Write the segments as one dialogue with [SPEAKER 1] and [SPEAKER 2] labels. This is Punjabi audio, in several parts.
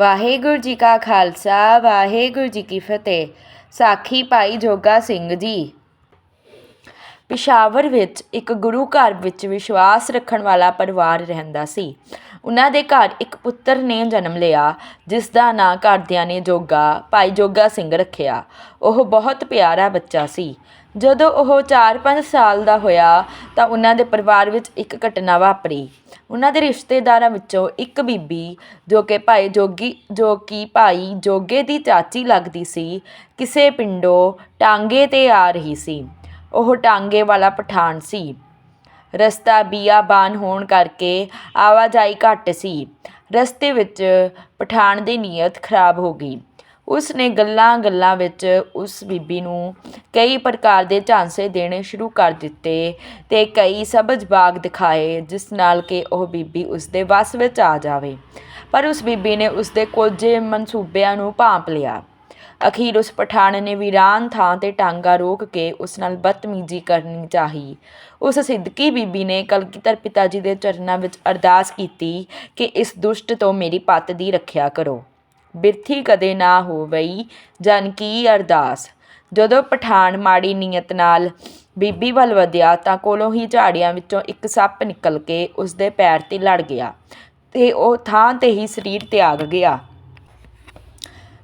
[SPEAKER 1] ਵਾਹਿਗੁਰੂ ਜੀ ਕਾ ਖਾਲਸਾ, ਵਾਹਿਗੁਰੂ ਜੀ ਕੀ ਫਤਿਹ। ਸਾਖੀ ਭਾਈ ਜੋਗਾ ਸਿੰਘ ਜੀ। ਪਿਸ਼ਾਵਰ ਵਿੱਚ ਇੱਕ ਗੁਰੂ ਘਰ ਵਿੱਚ ਵਿਸ਼ਵਾਸ ਰੱਖਣ ਵਾਲਾ ਪਰਿਵਾਰ ਰਹਿੰਦਾ ਸੀ। ਉਹਨਾਂ ਦੇ ਘਰ ਇੱਕ ਪੁੱਤਰ ਨੇ ਜਨਮ ਲਿਆ, ਜਿਸ ਦਾ ਨਾਂ ਘਰਦਿਆਂ ਨੇ ਜੋਗਾ, ਭਾਈ ਜੋਗਾ ਸਿੰਘ ਰੱਖਿਆ। ਉਹ ਬਹੁਤ ਪਿਆਰਾ ਬੱਚਾ ਸੀ। ਜਦੋਂ ਉਹ 4-5 ਸਾਲ ਦਾ ਹੋਇਆ, ਤਾਂ ਉਹਨਾਂ ਦੇ ਪਰਿਵਾਰ ਵਿੱਚ ਇੱਕ ਘਟਨਾ ਵਾਪਰੀ। ਉਹਨਾਂ ਦੇ ਰਿਸ਼ਤੇਦਾਰਾਂ ਵਿੱਚੋਂ ਇੱਕ ਬੀਬੀ ਜੋ ਕਿ ਭਾਈ ਜੋਗੀ, ਜੋ ਕਿ ਭਾਈ ਜੋਗੇ ਦੀ ਚਾਚੀ ਲੱਗਦੀ ਸੀ, ਕਿਸੇ ਪਿੰਡੋਂ ਟਾਂਗੇ ਤੇ ਆ ਰਹੀ ਸੀ। ਉਹ ਟਾਂਗੇ ਵਾਲਾ ਪਠਾਨ ਸੀ। ਰਸਤਾ ਬੀਆਬਾਨ ਹੋਣ ਕਰਕੇ ਆਵਾਜਾਈ ਘੱਟ ਸੀ। ਰਸਤੇ ਵਿੱਚ ਪਠਾਨ ਦੀ ਨੀਅਤ ਖਰਾਬ ਹੋ ਗਈ। ਉਸ ਨੇ ਗੱਲਾਂ-ਗੱਲਾਂ ਵਿੱਚ ਉਸ ਬੀਬੀ ਨੂੰ ਕਈ ਪ੍ਰਕਾਰ ਦੇ ਝਾਂਸੇ ਦੇਣੇ ਸ਼ੁਰੂ ਕਰ ਦਿੱਤੇ ਅਤੇ ਕਈ ਸਬਜ਼ ਬਾਗ ਦਿਖਾਏ, ਜਿਸ ਨਾਲ ਕਿ ਉਹ ਬੀਬੀ ਉਸਦੇ ਵੱਸ ਵਿੱਚ ਆ ਜਾਵੇ। ਪਰ ਉਸ ਬੀਬੀ ਨੇ ਉਸਦੇ ਕੋਝੇ ਮਨਸੂਬਿਆਂ ਨੂੰ ਭਾਂਪ ਲਿਆ। ਅਖੀਰ ਉਸ ਪਠਾਨ ਨੇ ਵੀਰਾਨ ਥਾਂ ਤੇ ਟਾਂਗਾ ਰੋਕ ਕੇ ਉਸ ਨਾਲ ਬਦਤਮੀਜ਼ੀ ਕਰਨੀ ਚਾਹੀ। ਉਸ ਸਿੱਦਕੀ ਬੀਬੀ ਨੇ ਕਲਗੀਧਰ ਪਿਤਾ ਜੀ ਦੇ ਚਰਨਾਂ ਵਿੱਚ ਅਰਦਾਸ ਕੀਤੀ ਕਿ ਇਸ ਦੁਸ਼ਟ ਤੋਂ ਮੇਰੀ ਪੱਤ ਦੀ ਰੱਖਿਆ ਕਰੋ। ਬਿਰਥੀ ਕਦੇ ਨਾ ਹੋਵਈ, ਜਨ ਕੀ ਅਰਦਾਸ। ਜਦੋਂ ਪਠਾਨ ਮਾੜੀ ਨੀਅਤ ਨਾਲ ਬੀਬੀ ਵੱਲ ਵਧਿਆ ਤਾਂ ਕੋਲੋਂ ਹੀ ਝਾੜੀਆਂ ਵਿੱਚੋਂ ਇੱਕ ਸੱਪ ਨਿਕਲ ਕੇ ਉਸ ਦੇ ਪੈਰ ਤੇ ਲੜ ਗਿਆ ਤੇ ਉਹ ਥਾਂ ਤੇ ਹੀ ਸਰੀਰ ਤਿਆਗ ਗਿਆ।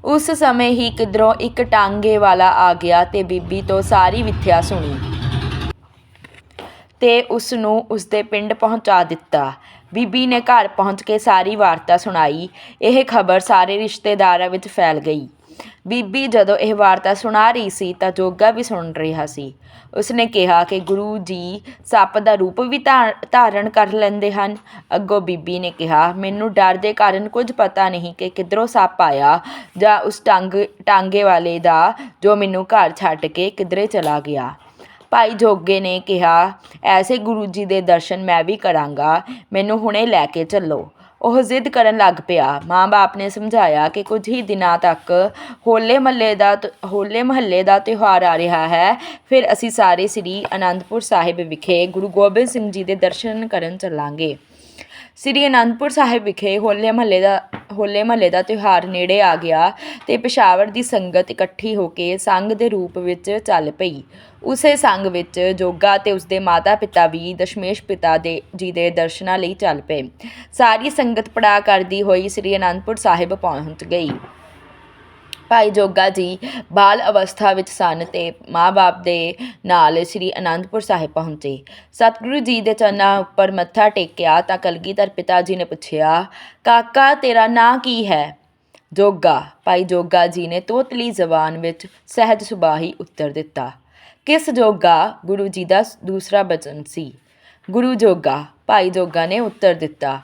[SPEAKER 1] ਉਸ ਸਮੇਂ ਹੀ ਕਿਧਰੋਂ ਇੱਕ ਟਾਂਗੇ ਵਾਲਾ ਆ ਗਿਆ ਤੇ ਬੀਬੀ ਤੋਂ ਸਾਰੀ ਵਿਥਿਆ ਸੁਣੀ ਤੇ ਉਸ ਨੂੰ ਉਸ ਦੇ ਪਿੰਡ ਪਹੁੰਚਾ ਦਿੱਤਾ। ਬੀਬੀ ਨੇ ਘਰ ਪਹੁੰਚ ਕੇ ਸਾਰੀ ਵਾਰਤਾ ਸੁਣਾਈ। ਇਹ ਖਬਰ ਸਾਰੇ ਰਿਸ਼ਤੇਦਾਰਾਂ ਵਿੱਚ ਫੈਲ ਗਈ। ਬੀਬੀ ਜਦੋਂ ਇਹ ਵਾਰਤਾ ਸੁਣਾ ਰਹੀ ਸੀ ਤਾਂ ਜੋਗਾ ਵੀ ਸੁਣ ਰਿਹਾ ਸੀ। ਉਸਨੇ ਕਿਹਾ ਕਿ ਗੁਰੂ ਜੀ ਸੱਪ ਦਾ ਰੂਪ ਵੀ ਧਾਰਨ ਕਰ ਲੈਂਦੇ ਹਨ। ਅੱਗੋਂ ਬੀਬੀ ਨੇ ਕਿਹਾ, ਮੈਨੂੰ ਡਰ ਦੇ ਕਾਰਨ ਕੁਝ ਪਤਾ ਨਹੀਂ ਕਿ ਕਿੱਧਰੋਂ ਸੱਪ ਆਇਆ ਜਾਂ ਉਸ ਟੰਗ, ਟਾਂਗੇ ਵਾਲੇ ਦਾ ਜੋ ਮੈਨੂੰ ਘਰ ਛੱਡ ਕੇ ਕਿੱਧਰੇ ਚਲਾ ਗਿਆ। ਭਾਈ ਜੋਗੇ ਨੇ ਕਿਹਾ, ਐਸੇ ਗੁਰੂ ਜੀ ਦੇ ਦਰਸ਼ਨ ਮੈਂ ਵੀ ਕਰਾਂਗਾ, ਮੈਨੂੰ ਹੁਣੇ ਲੈ ਕੇ ਚੱਲੋ। ਉਹ ਜ਼ਿੱਦ ਕਰਨ ਲੱਗ ਪਿਆ। ਮਾਂ-ਬਾਪ ਨੇ ਸਮਝਾਇਆ ਕਿ ਕੁਝ ਹੀ ਦਿਨਾਂ ਤੱਕ ਹੋਲੇ ਮਹੱਲੇ ਦਾ ਤ- ਹੋਲੇ ਮਹੱਲੇ ਦਾ ਤਿਉਹਾਰ ਆ ਰਿਹਾ ਹੈ। ਫਿਰ ਅਸੀਂ ਸਾਰੇ ਸ੍ਰੀ ਅਨੰਦਪੁਰ ਸਾਹਿਬ ਵਿਖੇ ਗੁਰੂ ਗੋਬਿੰਦ ਸਿੰਘ ਜੀ ਦੇ ਦਰਸ਼ਨ ਕਰਨ ਚੱਲਾਂਗੇ। ਸ੍ਰੀ ਅਨੰਦਪੁਰ ਸਾਹਿਬ ਵਿਖੇ ਹੋਲੇ ਮਹੱਲੇ ਦਾ, ਹੋਲੇ ਮਹੱਲੇ ਦਾ ਤਿਉਹਾਰ ਨੇੜੇ ਆ ਗਿਆ ਤੇ ਪੇਸ਼ਾਵਰ ਦੀ ਸੰਗਤ ਇਕੱਠੀ ਹੋ ਕੇ ਸੰਘ ਦੇ ਰੂਪ ਵਿੱਚ ਚੱਲ ਪਈ। ਉਸੇ ਸੰਘ ਵਿੱਚ ਜੋਗਾ ਤੇ ਉਸਦੇ ਮਾਤਾ-ਪਿਤਾ ਵੀ ਦਸ਼ਮੇਸ਼ ਪਿਤਾ ਦੇ, ਜੀ ਦੇ ਦਰਸ਼ਨਾਂ ਲਈ ਚੱਲ ਪਏ। ਸਾਰੀ ਸੰਗਤ ਪੜਾ ਕਰਦੀ ਹੋਈ ਸ੍ਰੀ ਅਨੰਦਪੁਰ ਸਾਹਿਬ ਪਹੁੰਚ ਗਈ। ਭਾਈ ਜੋਗਾ ਜੀ ਬਾਲ ਅਵਸਥਾ ਵਿੱਚ ਸਨ ਤੇ ਮਾਂ-ਬਾਪ ਦੇ ਨਾਲ ਸ੍ਰੀ ਅਨੰਦਪੁਰ ਸਾਹਿਬ ਪਹੁੰਚੇ। ਸਤਿਗੁਰੂ ਜੀ ਦੇ ਚਰਨਾਂ ਉੱਪਰ ਮੱਥਾ ਟੇਕਿਆ ਤਾਂ ਕਲਗੀਧਰ ਪਿਤਾ ਜੀ ਨੇ ਪੁੱਛਿਆ, ਕਾਕਾ, ਤੇਰਾ ਨਾਂ ਕੀ ਹੈ? ਜੋਗਾ। ਭਾਈ ਜੋਗਾ ਜੀ ਨੇ ਤੋਤਲੀ ਜ਼ਬਾਨ ਵਿੱਚ ਸਹਿਜ ਸੁਭਾਹੀ ਉੱਤਰ ਦਿੱਤਾ। ਕਿਸ ਜੋਗਾ? ਗੁਰੂ ਜੀ ਦਾ ਦੂਸਰਾ ਬਚਨ ਸੀ। ਗੁਰੂ ਜੋਗਾ, ਭਾਈ ਜੋਗਾ ਨੇ ਉੱਤਰ ਦਿੱਤਾ।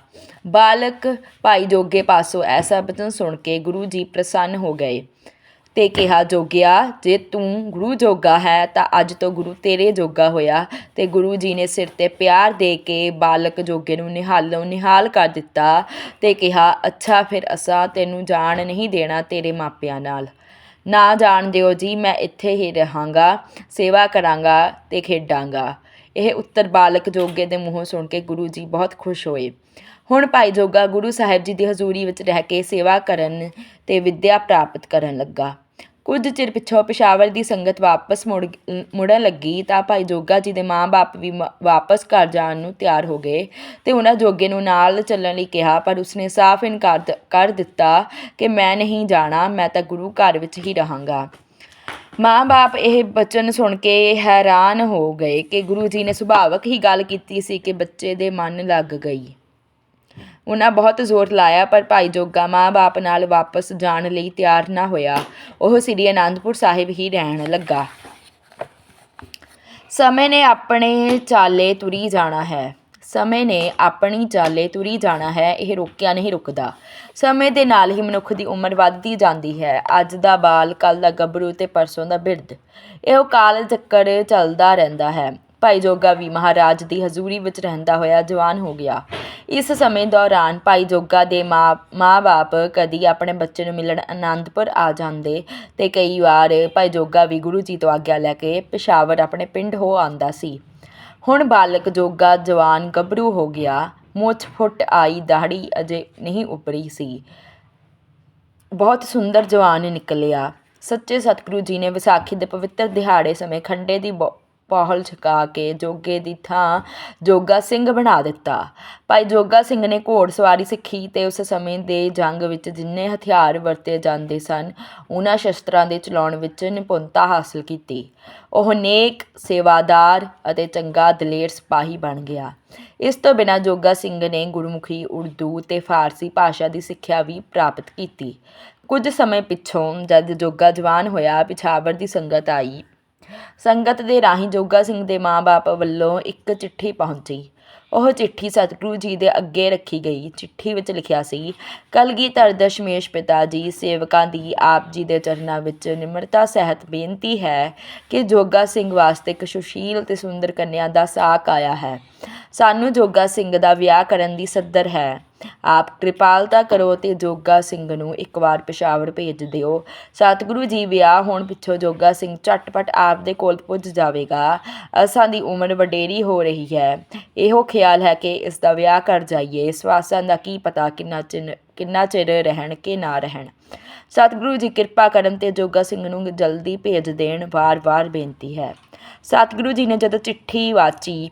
[SPEAKER 1] ਬਾਲਕ ਭਾਈ ਜੋਗੇ ਪਾਸੋਂ ਐਸਾ ਬਚਨ ਸੁਣ ਕੇ ਗੁਰੂ ਜੀ ਪ੍ਰਸੰਨ ਹੋ ਗਏ ਤੇ ਕਿਹਾ, ਜੋਗਿਆ, ਜੇ ਤੂੰ ਗੁਰੂ ਜੋਗਾ ਹੈ, ਤਾਂ ਅੱਜ ਤੋਂ ਗੁਰੂ ਤੇਰੇ ਜੋਗਾ ਹੋਇਆ। ਤੇ ਗੁਰੂ ਜੀ ਨੇ ਸਿਰ ਤੇ ਪਿਆਰ ਦੇ ਕੇ ਬਾਲਕ ਜੋਗੇ ਨੂੰ ਨਿਹਾਲੋਂ ਨਿਹਾਲ ਕਰ ਦਿੱਤਾ ਤੇ ਕਿਹਾ, ਅੱਛਾ, ਫਿਰ ਅਸਾਂ ਤੈਨੂੰ ਜਾਣ ਨਹੀਂ ਦੇਣਾ ਤੇਰੇ ਮਾਪਿਆਂ ਨਾਲ। ਨਾ ਜਾਣ ਦਿਓ ਜੀ, ਮੈਂ ਇੱਥੇ ਹੀ ਰਹਾਂਗਾ, ਸੇਵਾ ਕਰਾਂਗਾ ਤੇ ਖੇਡਾਂਗਾ। ਇਹ ਉੱਤਰ ਬਾਲਕ ਜੋਗੇ ਦੇ ਮੂੰਹੋਂ ਸੁਣ ਕੇ ਗੁਰੂ ਜੀ ਬਹੁਤ ਖੁਸ਼ ਹੋਏ। ਹੁਣ ਭਾਈ ਜੋਗਾ ਗੁਰੂ ਸਾਹਿਬ ਜੀ ਦੀ ਹਜ਼ੂਰੀ ਵਿੱਚ ਰਹਿ ਕੇ ਸੇਵਾ ਕਰਨ ਤੇ ਵਿੱਦਿਆ ਪ੍ਰਾਪਤ ਕਰਨ ਲੱਗਾ। ਕੁਝ ਚਿਰ ਪਿਛੋਂ ਪਿਸ਼ਾਵਰ ਦੀ ਸੰਗਤ ਵਾਪਸ ਮੁੜ, ਮੁੜਨ ਲੱਗੀ ਤਾਂ ਭਾਈ ਜੋਗਾ ਜੀ ਦੇ ਮਾਂ-ਬਾਪ ਵੀ ਮ- ਵਾਪਸ ਘਰ ਜਾਣ ਨੂੰ ਤਿਆਰ ਹੋ ਗਏ ਤੇ ਉਹਨਾਂ ਜੋਗੇ ਨੂੰ ਨਾਲ ਚੱਲਣ ਲਈ ਕਿਹਾ, ਪਰ ਉਸਨੇ ਸਾਫ਼ ਇਨਕਾਰ ਕਰ ਦਿੱਤਾ ਕਿ ਮੈਂ ਨਹੀਂ ਜਾਣਾ, ਮੈਂ ਤਾਂ ਗੁਰੂ ਘਰ ਵਿੱਚ ਹੀ ਰਹਾਂਗਾ। ਮਾਂ-ਬਾਪ ਇਹ ਬਚਨ ਸੁਣ ਕੇ ਹੈਰਾਨ ਹੋ ਗਏ ਕਿ ਗੁਰੂ ਜੀ ਨੇ ਸੁਭਾਵਕ ਹੀ ਗੱਲ ਕੀਤੀ ਸੀ ਕਿ ਬੱਚੇ ਦੇ ਮਨ ਲੱਗ ਗਈ। ਉਹਨਾਂ ਬਹੁਤ ਜ਼ੋਰ ਲਾਇਆ, ਪਰ ਭਾਈ ਜੋਗਾ ਮਾਂ-ਬਾਪ ਨਾਲ ਵਾਪਸ ਜਾਣ ਲਈ ਤਿਆਰ ਨਾ ਹੋਇਆ। ਉਹ ਸ੍ਰੀ ਅਨੰਦਪੁਰ ਸਾਹਿਬ ਹੀ ਰਹਿਣ ਲੱਗਾ। ਸਮੇਂ ਨੇ ਆਪਣੇ ਚਾਲੇ ਤੁਰੀ ਜਾਣਾ ਹੈ। ਸਮੇਂ ਨੇ ਆਪਣੀ ਚਾਲੇ ਤੁਰੀ ਜਾਣਾ ਹੈ, ਇਹ ਰੋਕਿਆ ਨਹੀਂ ਰੁਕਦਾ। ਸਮੇਂ ਦੇ ਨਾਲ ਹੀ ਮਨੁੱਖ ਦੀ ਉਮਰ ਵੱਧਦੀ ਜਾਂਦੀ ਹੈ। ਅੱਜ ਦਾ ਬਾਲ ਕੱਲ ਦਾ ਗੱਭਰੂ ਤੇ ਪਰਸੋਂ ਦਾ ਬਿਰਧ। ਇਹ ਕਾਲ ਚੱਕਰ ਚੱਲਦਾ ਰਹਿੰਦਾ ਹੈ। ਭਾਈ ਜੋਗਾ ਵੀ ਮਹਾਰਾਜ ਦੀ ਹਜ਼ੂਰੀ ਵਿੱਚ ਰਹਿੰਦਾ ਹੋਇਆ ਜਵਾਨ ਹੋ ਗਿਆ। ਇਸ ਸਮੇਂ ਦੌਰਾਨ ਭਾਈ ਜੋਗਾ ਦੇ ਮਾਂ, ਮਾਂ-ਬਾਪ ਕਦੀ ਆਪਣੇ ਬੱਚੇ ਨੂੰ ਮਿਲਣ ਆਨੰਦਪੁਰ ਆ ਜਾਂਦੇ ਤੇ ਕਈ ਵਾਰ ਭਾਈ ਜੋਗਾ ਵੀ ਗੁਰੂ ਜੀ ਤੋਂ ਆਗਿਆ ਲੈ ਕੇ ਪਿਸ਼ਾਵਰ ਆਪਣੇ ਪਿੰਡ ਹੋ ਆਂਦਾ ਸੀ। ਹੁਣ ਬਾਲਕ ਜੋਗਾ ਜਵਾਨ ਗੱਭਰੂ ਹੋ ਗਿਆ। ਮੁੱਛ ਫੁੱਟ ਆਈ ਦਾੜੀ ਅਜੇ ਨਹੀਂ ਉੱਪਰੀ ਸੀ। ਬਹੁਤ ਸੁੰਦਰ ਜਵਾਨ ਨਿਕਲਿਆ। ਸੱਚੇ ਸਤਿਗੁਰੂ ਜੀ ਨੇ ਵਿਸਾਖੀ ਦੇ ਪਵਿੱਤਰ ਦਿਹਾੜੇ ਸਮੇਂ ਖੰਡੇ ਦੀ ਬ ਪੌਹਲ ਛਕਾ ਕੇ ਜੋਗੇ ਦੀ ਥਾਂ ਜੋਗਾ ਸਿੰਘ ਬਣਾ ਦਿੱਤਾ। ਭਾਈ ਜੋਗਾ ਸਿੰਘ ਨੇ ਘੋੜਸਵਾਰੀ ਸਿੱਖੀ ਤੇ ਉਸ ਸਮੇਂ ਦੇ ਜੰਗ ਵਿੱਚ ਜਿੰਨੇ ਹਥਿਆਰ ਵਰਤੇ ਜਾਂਦੇ ਸਨ, ਉਹਨਾਂ ਸ਼ਸਤਰਾਂ ਦੇ ਚਲਾਉਣ ਵਿੱਚ ਨਿਪੁੰਨਤਾ ਹਾਸਲ ਕੀਤੀ। ਉਹ ਨੇਕ, ਸੇਵਾਦਾਰ ਅਤੇ ਚੰਗਾ ਦਲੇਰ ਸਿਪਾਹੀ ਬਣ ਗਿਆ। ਇਸ ਤੋਂ ਬਿਨਾਂ ਜੋਗਾ ਸਿੰਘ ਨੇ ਗੁਰਮੁਖੀ ਉਰਦੂ ਤੇ ਫਾਰਸੀ ਭਾਸ਼ਾ ਦੀ ਸਿੱਖਿਆ ਵੀ ਪ੍ਰਾਪਤ ਕੀਤੀ। ਕੁਝ ਸਮੇਂ ਪਿੱਛੋਂ ਜਦ ਜੋਗਾ ਜਵਾਨ ਹੋਇਆ, ਪਿਛਾਵਰ ਦੀ ਸੰਗਤ ਆਈ ਸੰਗਤ ਦੇ ਰਾਹੀਂ ਜੋਗਾ ਸਿੰਘ ਦੇ ਮਾਂ-ਬਾਪ ਵੱਲੋਂ ਇੱਕ ਚਿੱਠੀ ਪਹੁੰਚੀ। ਉਹ ਚਿੱਠੀ ਸਤਿਗੁਰੂ ਜੀ ਦੇ ਅੱਗੇ ਰੱਖੀ ਗਈ। ਚਿੱਠੀ ਵਿੱਚ ਲਿਖਿਆ ਸੀ, ਕਲਗੀਧਰ ਦਸ਼ਮੇਸ਼ ਪਿਤਾ ਜੀ, ਸੇਵਕਾਂ ਦੀ ਆਪ ਜੀ ਦੇ ਚਰਨਾਂ ਵਿੱਚ ਨਿਮਰਤਾ ਸਹਿਤ ਬੇਨਤੀ ਹੈ ਕਿ ਜੋਗਾ ਸਿੰਘ ਵਾਸਤੇ ਇੱਕ ਸੁਸ਼ੀਲ ਤੇ ਸੁੰਦਰ ਕੰਨਿਆ ਦਾ ਸਾਕ ਆਇਆ ਹੈ। ਸਾਨੂੰ ਜੋਗਾ ਸਿੰਘ ਦਾ ਵਿਆਹ ਕਰਨ ਦੀ ਸੱਦਰ ਹੈ। ਆਪ ਕਿਰਪਾਲਤਾ ਕਰੋ ਤੇ ਜੋਗਾ ਸਿੰਘ ਨੂੰ ਇੱਕ ਵਾਰ ਪੇਸ਼ਾਵਰ ਭੇਜ ਦਿਓ। ਸਤਿਗੁਰੂ ਜੀ, ਵਿਆਹ ਹੋਣ ਪਿੱਛੋਂ ਜੋਗਾ ਸਿੰਘ ਝਟਪਟ ਆਪ ਦੇ ਕੋਲ ਪੁੱਜ ਜਾਵੇਗਾ। ਅਸਾਂ ਦੀ ਉਮਰ ਵਡੇਰੀ ਹੋ ਰਹੀ ਹੈ। ਇਹੋ ਖਿਆਲ ਹੈ ਕਿ ਇਸ ਦਾ ਵਿਆਹ ਕਰ ਜਾਈਏ। ਸਵਾਸਾਂ ਦਾ ਕੀ ਪਤਾ ਕਿੰਨਾ ਚਿਰ ਕਿੰਨਾ ਚਿਰ ਰਹਿਣ ਕਿ ਨਾ ਰਹਿਣ। ਸਤਿਗੁਰੂ ਜੀ, ਕਿਰਪਾ ਕਰਨ ਤੇ ਜੋਗਾ ਸਿੰਘ ਨੂੰ ਜਲਦੀ ਭੇਜ ਦੇਣ ਵਾਰ-ਵਾਰ ਬੇਨਤੀ ਹੈ। ਸਤਿਗੁਰੂ ਜੀ ਨੇ ਜਦੋਂ ਚਿੱਠੀ ਵਾਚੀ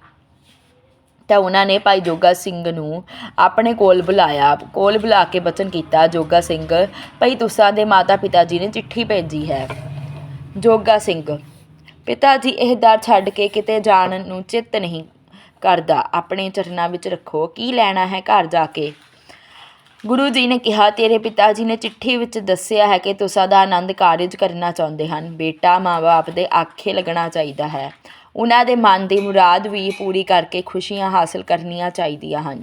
[SPEAKER 1] ਤਾਂ ਉਹਨਾਂ ਨੇ ਭਾਈ ਜੋਗਾ ਸਿੰਘ ਨੂੰ ਆਪਣੇ ਕੋਲ ਬੁਲਾਇਆ, ਕੋਲ ਬੁਲਾ ਕੇ ਬਚਨ ਕੀਤਾ। ਜੋਗਾ ਸਿੰਘ, ਭਾਈ ਤੁਸਾਂ ਦੇ ਮਾਤਾ ਪਿਤਾ ਜੀ ਨੇ ਚਿੱਠੀ ਭੇਜੀ ਹੈ। ਜੋਗਾ ਸਿੰਘ, ਪਿਤਾ ਜੀ, ਇਹ ਦਰ ਛੱਡ ਕੇ ਕਿਤੇ ਜਾਣ ਨੂੰ ਚਿੱਤ ਨਹੀਂ ਕਰਦਾ। ਆਪਣੇ ਚਰਨਾਂ ਵਿੱਚ ਰੱਖੋ। ਕੀ ਲੈਣਾ ਹੈ ਘਰ ਜਾ ਕੇ? ਗੁਰੂ ਜੀ ਨੇ ਕਿਹਾ, ਤੇਰੇ ਪਿਤਾ ਜੀ ਨੇ ਚਿੱਠੀ ਵਿੱਚ ਦੱਸਿਆ ਹੈ ਕਿ ਤੁਸਾਂ ਦਾ ਆਨੰਦ ਕਾਰਜ ਕਰਨਾ ਚਾਹੁੰਦੇ ਹਨ। ਬੇਟਾ ਮਾਂ-ਬਾਪ ਦੇ ਆਖੇ ਲੱਗਣਾ ਚਾਹੀਦਾ ਹੈ। ਉਹਨਾਂ ਦੇ ਮਨ ਦੀ ਮੁਰਾਦ ਵੀ ਪੂਰੀ ਕਰਕੇ ਖੁਸ਼ੀਆਂ ਹਾਸਲ ਕਰਨੀਆਂ ਚਾਹੀਦੀਆਂ ਹਨ।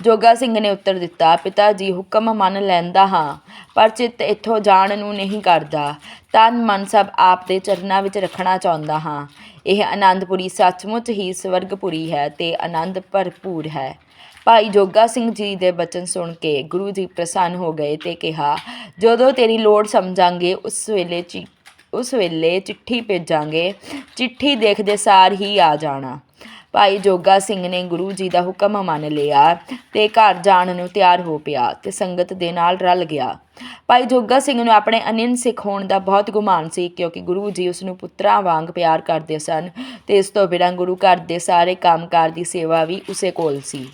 [SPEAKER 1] ਜੋਗਾ ਸਿੰਘ ਨੇ ਉੱਤਰ ਦਿੱਤਾ, ਪਿਤਾ ਜੀ, ਹੁਕਮ ਮੰਨ ਲੈਂਦਾ ਹਾਂ, ਪਰ ਚਿੱਤ ਇੱਥੋਂ ਜਾਣ ਨੂੰ ਨਹੀਂ ਕਰਦਾ। ਤਨ ਮਨ ਸਭ ਆਪ ਦੇ ਚਰਨਾਂ ਵਿੱਚ ਰੱਖਣਾ ਚਾਹੁੰਦਾ ਹਾਂ। ਇਹ ਆਨੰਦਪੁਰੀ ਸੱਚਮੁੱਚ ਹੀ ਸਵਰਗਪੁਰੀ ਹੈ ਤੇ ਆਨੰਦ ਭਰਪੂਰ ਹੈ। ਭਾਈ ਜੋਗਾ ਸਿੰਘ ਜੀ ਦੇ ਬਚਨ ਸੁਣ ਕੇ ਗੁਰੂ ਜੀ ਪ੍ਰਸੰਨ ਹੋ ਗਏ ਤੇ ਕਿਹਾ, ਜਦੋਂ ਤੇਰੀ ਲੋੜ ਸਮਝਾਂਗੇ, ਉਸ ਵੇਲੇ ਚਿ ਉਸ ਵੇਲੇ ਚਿੱਠੀ ਭੇਜਾਂਗੇ, ਚਿੱਠੀ ਦੇਖਦੇ ਸਾਰ ਹੀ ਆ ਜਾਣਾ। ਭਾਈ ਜੋਗਾ ਸਿੰਘ ਨੇ ਗੁਰੂ ਜੀ ਦਾ ਹੁਕਮ ਮੰਨ ਲਿਆ ਤੇ ਘਰ ਜਾਣ ਨੂੰ ਤਿਆਰ ਹੋ ਪਿਆ ਤੇ ਸੰਗਤ ਦੇ ਨਾਲ ਰਲ ਗਿਆ। ਭਾਈ ਜੋਗਾ ਸਿੰਘ ਨੂੰ ਆਪਣੇ ਅਨੰਨ ਸਿੱਖ ਹੋਣ ਦਾ ਬਹੁਤ ਗੁਮਾਨ ਸੀ ਕਿਉਂਕਿ ਗੁਰੂ ਜੀ ਉਸ ਨੂੰ ਪੁੱਤਰਾਂ ਵਾਂਗ ਪਿਆਰ ਕਰਦੇ ਸਨ ਤੇ ਇਸ ਤੋਂ ਬਿਨਾਂ ਗੁਰੂ ਘਰ ਦੇ ਸਾਰੇ ਕੰਮਕਾਰ ਦੀ ਸੇਵਾ ਵੀ ਉਸੇ ਕੋਲ ਸੀ।